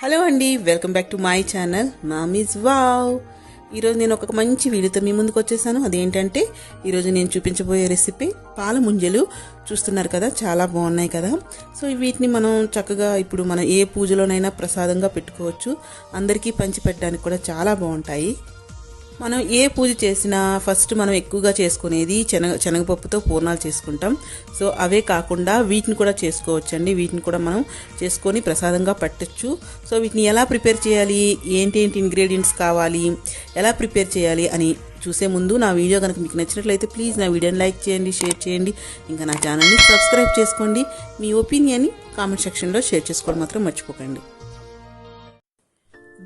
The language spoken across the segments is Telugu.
హలో అండి welcome back to my channel mommy's wow. ఈరోజు నేను ఒక మంచి వీడియోతో మీ ముందుకు వచ్చేసాను. అదేంటంటే ఈరోజు నేను చూపించబోయే రెసిపీ పాల ముంజలు. చూస్తున్నారు కదా చాలా బాగున్నాయి కదా. సో వీటిని మనం చక్కగా ఇప్పుడు మనం ఏ పూజలోనైనా ప్రసాదంగా పెట్టుకోవచ్చు. అందరికీ పంచి పెట్టడానికి కూడా చాలా బాగుంటాయి. మనం ఏ పూజ చేసినా ఫస్ట్ మనం ఎక్కువగా చేసుకునేది శనగ శనగపప్పుతో పూర్ణాలు చేసుకుంటాం. సో అవే కాకుండా వీటిని కూడా చేసుకోవచ్చండి. వీటిని కూడా మనం చేసుకొని ప్రసాదంగా పెట్టచ్చు. సో వీటిని ఎలా ప్రిపేర్ చేయాలి? ఏంటి ఏంటి ఇంగ్రీడియంట్స్ కావాలి? ఎలా ప్రిపేర్ చేయాలి అని చూసే ముందు నా వీడియో కనుక మీకు నచ్చినట్లయితే ప్లీజ్ నా వీడియోని లైక్ చేయండి షేర్ చేయండి. ఇంకా నా ఛానల్ని సబ్స్క్రైబ్ చేసుకోండి. మీ ఒపీనియన్ని కామెంట్ సెక్షన్లో షేర్ చేసుకోవడం మాత్రం మర్చిపోకండి.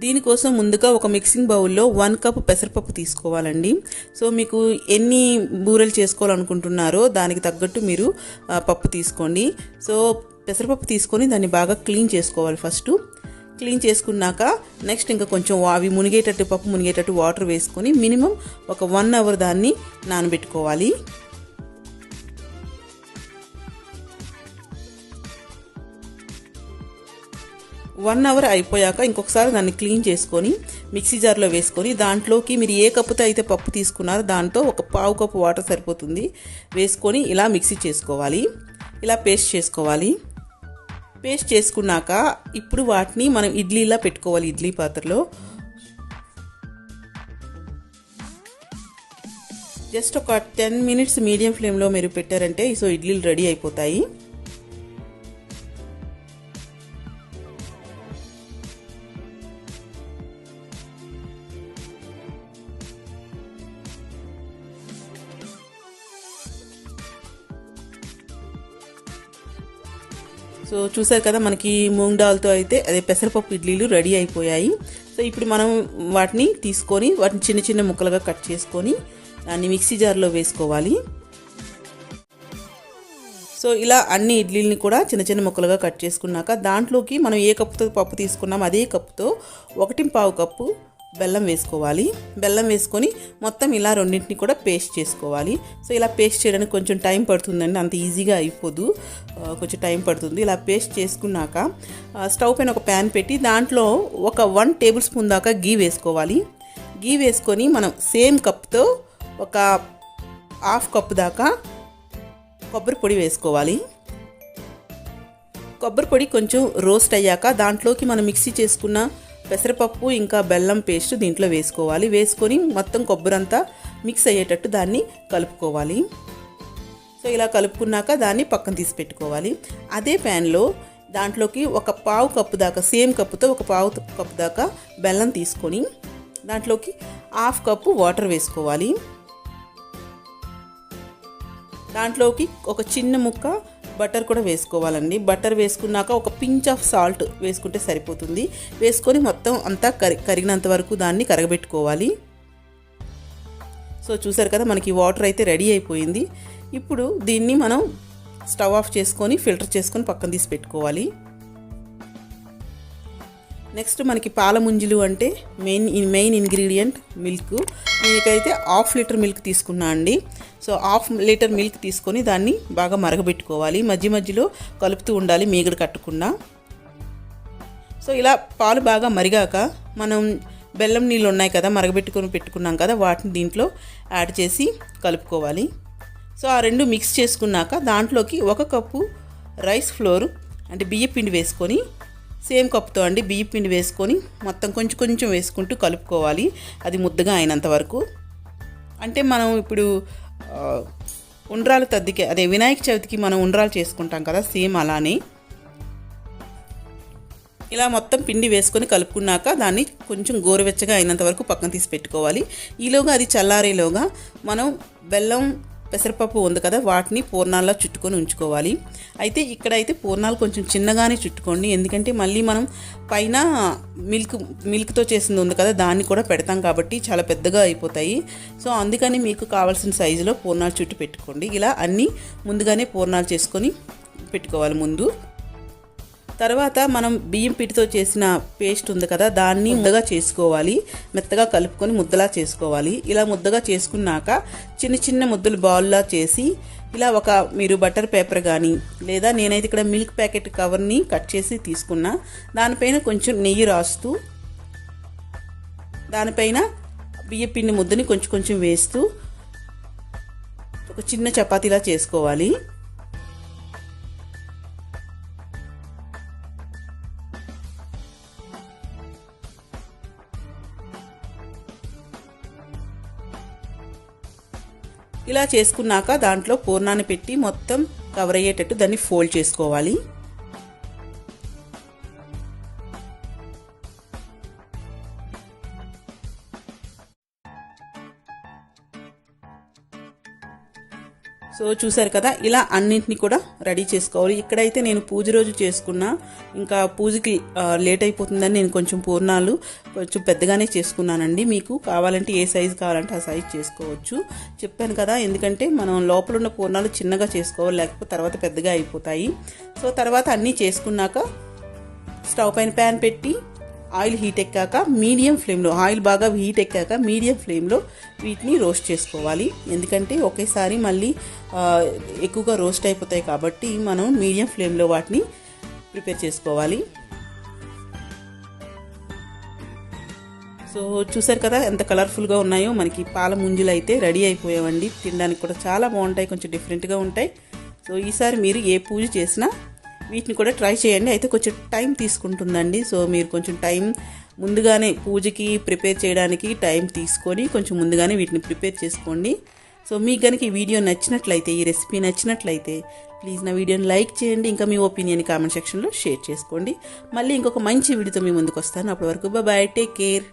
దీనికోసం ముందుగా ఒక మిక్సింగ్ బౌల్లో వన్ కప్ పెసరపప్పు తీసుకోవాలండి. సో మీకు ఎన్ని బూరెలు చేసుకోవాలనుకుంటున్నారో దానికి తగ్గట్టు మీరు పప్పు తీసుకోండి. సో పెసరపప్పు తీసుకొని దాన్ని బాగా క్లీన్ చేసుకోవాలి ఫస్ట్. క్లీన్ చేసుకున్నాక నెక్స్ట్ ఇంకా కొంచెం అవి మునిగేటట్టు పప్పు మునిగేటట్టు వాటర్ వేసుకొని మినిమం ఒక వన్ అవర్ దాన్ని నానబెట్టుకోవాలి. వన్ అవర్ అయిపోయాక ఇంకొకసారి దాన్ని క్లీన్ చేసుకొని మిక్సీ జార్లో వేసుకొని దాంట్లోకి మీరు ఏ కప్పుతో అయితే పప్పు తీసుకున్నారో దాంతో ఒక పావు కప్పు వాటర్ సరిపోతుంది. వేసుకొని ఇలా మిక్సీ చేసుకోవాలి. ఇలా పేస్ట్ చేసుకోవాలి. పేస్ట్ చేసుకున్నాక ఇప్పుడు వాటిని మనం ఇడ్లీలా పెట్టుకోవాలి ఇడ్లీ పాత్రలో. జస్ట్ ఒక టెన్ మినిట్స్ మీడియం ఫ్లేమ్లో మీరు పెట్టారంటే సో ఇడ్లీలు రెడీ అయిపోతాయి. సో చూసారు కదా మనకి మూంగ్ దాల్తో అయితే అదే పెసరపప్పు ఇడ్లీలు రెడీ అయిపోయాయి. సో ఇప్పుడు మనం వాటిని తీసుకొని వాటిని చిన్న చిన్న ముక్కలుగా కట్ చేసుకొని దాన్ని మిక్సీ జార్లో వేసుకోవాలి. సో ఇలా అన్ని ఇడ్లీని కూడా చిన్న చిన్న ముక్కలుగా కట్ చేసుకున్నాక దాంట్లోకి మనం ఏ కప్పుతో పప్పు తీసుకున్నాం అదే కప్పుతో ఒకటి పావు కప్పు బెల్లం వేసుకోవాలి. బెల్లం వేసుకొని మొత్తం ఇలా రెండింటిని కూడా పేస్ట్ చేసుకోవాలి. సో ఇలా పేస్ట్ చేయడానికి కొంచెం టైం పడుతుందండి. అంత ఈజీగా అయిపోదు. కొంచెం టైం పడుతుంది. ఇలా పేస్ట్ చేసుకున్నాక స్టవ్ పైన ఒక ప్యాన్ పెట్టి దాంట్లో ఒక వన్ టేబుల్ స్పూన్ దాకా గీ వేసుకోవాలి. గీ వేసుకొని మనం సేమ్ కప్తో ఒక హాఫ్ కప్ దాకా కొబ్బరి పొడి వేసుకోవాలి. కొబ్బరి పొడి కొంచెం రోస్ట్ అయ్యాక దాంట్లోకి మనం మిక్సీ చేసుకున్న పెసరపప్పు ఇంకా బెల్లం పేస్ట్ దీంట్లో వేసుకోవాలి. వేసుకొని మొత్తం కొబ్బరి అంతా మిక్స్ అయ్యేటట్టు దాన్ని కలుపుకోవాలి. సో ఇలా కలుపుకున్నాక దాన్ని పక్కన తీసి పెట్టుకోవాలి. అదే ప్యాన్లో దాంట్లోకి ఒక పావు కప్పు దాకా సేమ్ కప్పుతో ఒక పావు కప్పు దాకా బెల్లం తీసుకొని దాంట్లోకి హాఫ్ కప్పు వాటర్ వేసుకోవాలి. దాంట్లోకి ఒక చిన్న ముక్క బటర్ కూడా వేసుకోవాలండి. బటర్ వేసుకున్నాక ఒక పించ్ ఆఫ్ సాల్ట్ వేసుకుంటే సరిపోతుంది. వేసుకొని మొత్తం అంతా కరి కరిగినంత వరకు దాన్ని కరగబెట్టుకోవాలి. సో చూసారు కదా మనకి వాటర్ అయితే రెడీ అయిపోయింది. ఇప్పుడు దీన్ని మనం స్టవ్ ఆఫ్ చేసుకొని ఫిల్టర్ చేసుకొని పక్కన తీసి పెట్టుకోవాలి. నెక్స్ట్ మనకి పాల ముంజులు అంటే మెయిన్ మెయిన్ ఇంగ్రీడియంట్ మిల్క్. దీనికైతే హాఫ్ లీటర్ మిల్క్ తీసుకున్నా అండి. సో హాఫ్ లీటర్ మిల్క్ తీసుకొని దాన్ని బాగా మరగబెట్టుకోవాలి. మధ్య మధ్యలో కలుపుతూ ఉండాలి మీగడ కట్టకుండా. సో ఇలా పాలు బాగా మరిగాక మనం బెల్లం నీళ్ళు ఉన్నాయి కదా మరగబెట్టుకొని పెట్టుకున్నాం కదా వాటిని దీంట్లో యాడ్ చేసి కలుపుకోవాలి. సో ఆ రెండు మిక్స్ చేసుకున్నాక దాంట్లోకి ఒక కప్పు రైస్ ఫ్లోర్ అంటే బియ్య పిండి వేసుకొని సేమ్ కప్తో అండి బియ్య పిండి వేసుకొని మొత్తం కొంచెం కొంచెం వేసుకుంటూ కలుపుకోవాలి. అది ముద్దగా అయినంత వరకు. అంటే మనం ఇప్పుడు ఉండ్రాలు తద్దికి అదే వినాయక చవితికి మనం ఉండ్రాలు చేసుకుంటాం కదా సేమ్ అలానే. ఇలా మొత్తం పిండి వేసుకొని కలుపుకున్నాక దాన్ని కొంచెం గోరువెచ్చగా అయినంత వరకు పక్కన తీసి పెట్టుకోవాలి. ఈలోగా అది చల్లారేలోగా మనం బెల్లం పెసరపప్పు ఉంది కదా వాటిని పూర్ణాల్లో చుట్టుకొని ఉంచుకోవాలి. అయితే ఇక్కడైతే పూర్ణాలు కొంచెం చిన్నగానే చుట్టుకోండి. ఎందుకంటే మళ్ళీ మనం పైన మిల్క్ మిల్క్తో చేసింది ఉంది కదా దాన్ని కూడా పెడతాం కాబట్టి చాలా పెద్దగా అయిపోతాయి. సో అందుకని మీకు కావాల్సిన సైజులో పూర్ణాలు చుట్టు పెట్టుకోండి. ఇలా అన్నీ ముందుగానే పూర్ణాలు చేసుకొని పెట్టుకోవాలి ముందు. తర్వాత మనం బియ్యం పిండితో చేసిన పేస్ట్ ఉంది కదా దాన్ని ముద్దగా చేసుకోవాలి. మెత్తగా కలుపుకొని ముద్దలా చేసుకోవాలి. ఇలా ముద్దగా చేసుకున్నాక చిన్న చిన్న ముద్దలు బాల్లా చేసి ఇలా ఒక మీరు బటర్ పేపర్ కానీ లేదా నేనైతే ఇక్కడ మిల్క్ ప్యాకెట్ కవర్ని కట్ చేసి తీసుకున్నా దానిపైన కొంచెం నెయ్యి రాస్తూ దానిపైన బియ్య పిండి ముద్దని కొంచెం కొంచెం వేస్తూ ఒక చిన్న చపాతీలా చేసుకోవాలి. ఇలా చేసుకున్నాక దాంట్లో పూర్ణాన్ని పెట్టి మొత్తం కవర్ అయ్యేటట్టు దాన్ని ఫోల్డ్ చేసుకోవాలి. సో చూసారు కదా ఇలా అన్నింటినీ కూడా రెడీ చేసుకోవాలి. ఇక్కడైతే నేను పూజ రోజు చేసుకున్నా. ఇంకా పూజకి లేట్ అయిపోతుందని నేను కొంచెం పూర్ణాలు కొంచెం పెద్దగానే చేసుకున్నానండి. మీకు కావాలంటే ఏ సైజు కావాలంటే ఆ సైజు చేసుకోవచ్చు. చెప్పాను కదా ఎందుకంటే మనం లోపల ఉన్న పూర్ణాలు చిన్నగా చేసుకోవాలి లేకపోతే తర్వాత పెద్దగా అయిపోతాయి. సో తర్వాత అన్నీ చేసుకున్నాక స్టవ్ పైన ప్యాన్ పెట్టి ఆయిల్ హీట్ ఎక్కాక మీడియం ఫ్లేమ్లో ఆయిల్ బాగా హీట్ ఎక్కాక మీడియం ఫ్లేమ్లో వీటిని రోస్ట్ చేసుకోవాలి. ఎందుకంటే ఒకేసారి మళ్ళీ ఎక్కువగా రోస్ట్ అయిపోతాయి కాబట్టి మనం మీడియం ఫ్లేమ్లో వాటిని ప్రిపేర్ చేసుకోవాలి. సో చూసారు కదా ఎంత కలర్ఫుల్గా ఉన్నాయో? మనకి పాల ముంజులు అయితే రెడీ అయిపోయావండి. తినడానికి కూడా చాలా బాగుంటాయి కొంచెం డిఫరెంట్గా ఉంటాయి. సో ఈసారి మీరు ఏ పూజ చేసినా వీటిని కూడా ట్రై చేయండి. అయితే కొంచెం టైం తీసుకుంటుందండి. సో మీరు కొంచెం టైం ముందుగానే పూజకి ప్రిపేర్ చేయడానికి టైం తీసుకొని కొంచెం ముందుగానే వీటిని ప్రిపేర్ చేసుకోండి. సో మీకు కనుక ఈ వీడియో నచ్చినట్లయితే ఈ రెసిపీ నచ్చినట్లయితే ప్లీజ్ నా వీడియోని లైక్ చేయండి. ఇంకా మీ ఒపీనియన్ కామెంట్ సెక్షన్లో షేర్ చేసుకోండి. మళ్ళీ ఇంకొక మంచి వీడియోతో మీ ముందుకు వస్తాను. అప్పటి వరకు బాయ్ టేక్ కేర్.